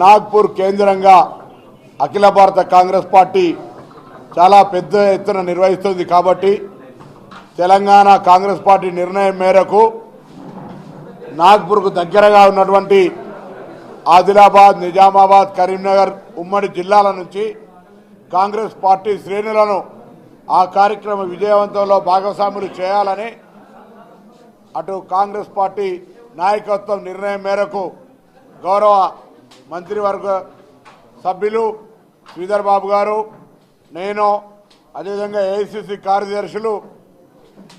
నాగ్పూర్ కేంద్రంగా అఖిల భారత కాంగ్రెస్ పార్టీ చాలా పెద్ద ఎత్తున నిర్వహిస్తుంది కాబట్టి తెలంగాణ కాంగ్రెస్ పార్టీ నిర్ణయం మేరకు నాగ్పూర్కు దగ్గరగా ఉన్నటువంటి ఆదిలాబాద్ నిజామాబాద్ కరీంనగర్ ఉమ్మడి జిల్లాల నుంచి కాంగ్రెస్ పార్టీ శ్రేణులను ఆ కార్యక్రమ విజయవంతంలో భాగస్వాములు చేయాలని అటు కాంగ్రెస్ పార్టీ నాయకత్వం నిర్ణయం మేరకు గౌరవ మంత్రివర్గ సభ్యులు శ్రీధర్ బాబు గారు నేను అదేవిధంగా ఏఐసిసి కార్యదర్శులు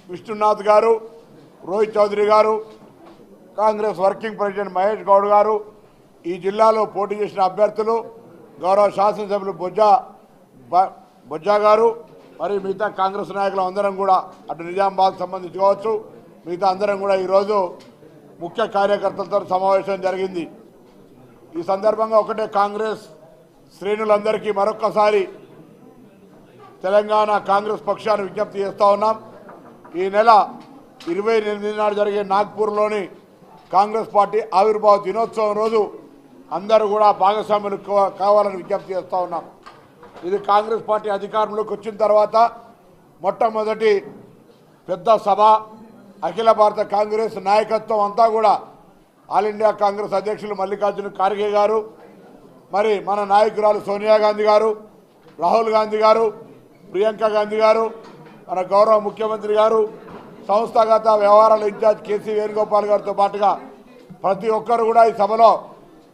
విష్ణునాథ్ గారు రోహిత్ చౌదరి గారు కాంగ్రెస్ వర్కింగ్ ప్రెసిడెంట్ మహేష్ గౌడ్ గారు ఈ జిల్లాలో పోటీ చేసిన అభ్యర్థులు గౌరవ శాసనసభ్యులు బొజ్జా బ- బొజ్జా గారు మరియు మిగతా కాంగ్రెస్ నాయకులు అందరం కూడా అటు నిజామాబాద్ సంబంధించుకోవచ్చు మిగతా అందరం కూడా ఈరోజు ముఖ్య కార్యకర్తలతో సమావేశం జరిగింది. ఈ సందర్భంగా ఒకటే కాంగ్రెస్ శ్రేణులందరికీ మరొక్కసారి తెలంగాణ కాంగ్రెస్ పక్షాన్ని విజ్ఞప్తి చేస్తూ ఉన్నాం. ఈ నెల ఇరవై ఎనిమిది నాడు జరిగే నాగ్పూర్లోని కాంగ్రెస్ పార్టీ ఆవిర్భావ దినోత్సవం రోజు అందరూ కూడా భాగస్వాములు కావాలని విజ్ఞప్తి చేస్తూ ఉన్నాం. ఇది కాంగ్రెస్ పార్టీ అధికారంలోకి వచ్చిన తర్వాత మొట్టమొదటి పెద్ద సభ అఖిల భారత కాంగ్రెస్ నాయకత్వం అంతా కూడా ఆల్ ఇండియా కాంగ్రెస్ అధ్యక్షులు మల్లికార్జున ఖార్గే గారు మరి మన నాయకురాలు సోనియా గాంధీ గారు రాహుల్ గాంధీ గారు ప్రియాంక గాంధీ గారు మన గౌరవ ముఖ్యమంత్రి గారు సంస్థాగత వ్యవహారాల ఇన్ఛార్జ్ కేసీ వేణుగోపాల్ గారితో పాటుగా ప్రతి ఒక్కరు కూడా ఈ సభలో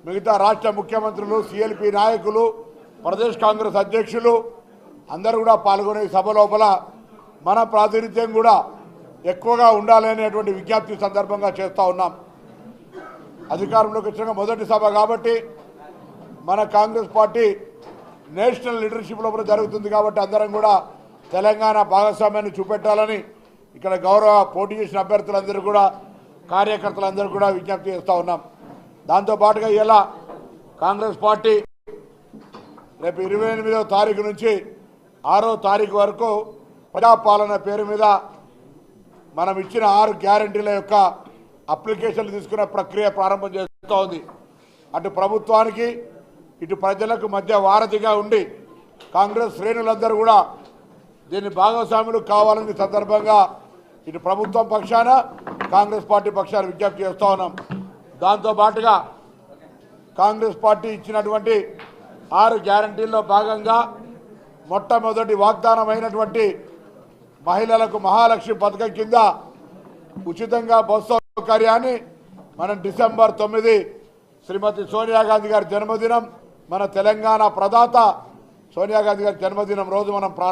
మిగతా రాష్ట్ర ముఖ్యమంత్రులు సిఎల్పి నాయకులు ప్రదేశ్ కాంగ్రెస్ అధ్యక్షులు అందరూ కూడా పాల్గొనే సభ లోపల మన ప్రాతినిధ్యం కూడా ఎక్కువగా ఉండాలనేటువంటి విజ్ఞప్తి సందర్భంగా చేస్తూ ఉన్నాం. అధికారంలోకి వచ్చిన మొదటి సభ కాబట్టి మన కాంగ్రెస్ పార్టీ నేషనల్ లీడర్షిప్ లోపల జరుగుతుంది కాబట్టి అందరం కూడా తెలంగాణ భాగస్వామ్యాన్ని చూపెట్టాలని ఇక్కడ గౌరవ పోటీ చేసిన అభ్యర్థులందరూ కూడా కార్యకర్తలందరూ కూడా విజ్ఞప్తి చేస్తూ ఉన్నాం. దాంతోపాటుగా ఇలా కాంగ్రెస్ పార్టీ రేపు ఇరవై ఎనిమిదవ తారీఖు నుంచి ఆరో తారీఖు వరకు ప్రజాపాలన పేరు మీద మనం ఇచ్చిన ఆరు గ్యారంటీల యొక్క అప్లికేషన్లు తీసుకునే ప్రక్రియ ప్రారంభం చేస్తూ ఉంది అటు ప్రభుత్వానికి ఇటు ప్రజలకు మధ్య వారధిగా ఉండి కాంగ్రెస్ శ్రేణులందరూ కూడా దీన్ని భాగస్వాములు కావాలని సందర్భంగా ఇటు ప్రభుత్వం పక్షాన కాంగ్రెస్ పార్టీ పక్షాన విజ్ఞప్తి చేస్తూ ఉన్నాం. దాంతో పాటుగా కాంగ్రెస్ పార్టీ ఇచ్చినటువంటి ఆరు గ్యారంటీల్లో భాగంగా మొట్టమొదటి వాగ్దానమైనటువంటి మహిళలకు మహాలక్ష్మి పథకం కింద ఉచితంగా బస్సు సౌకర్యాన్ని మనం డిసెంబర్ తొమ్మిది శ్రీమతి సోనియా గాంధీ గారి జన్మదినం మన తెలంగాణ ప్రదాత సోనియా గాంధీ గారి జన్మదినం రోజు మనం ప్రారంభ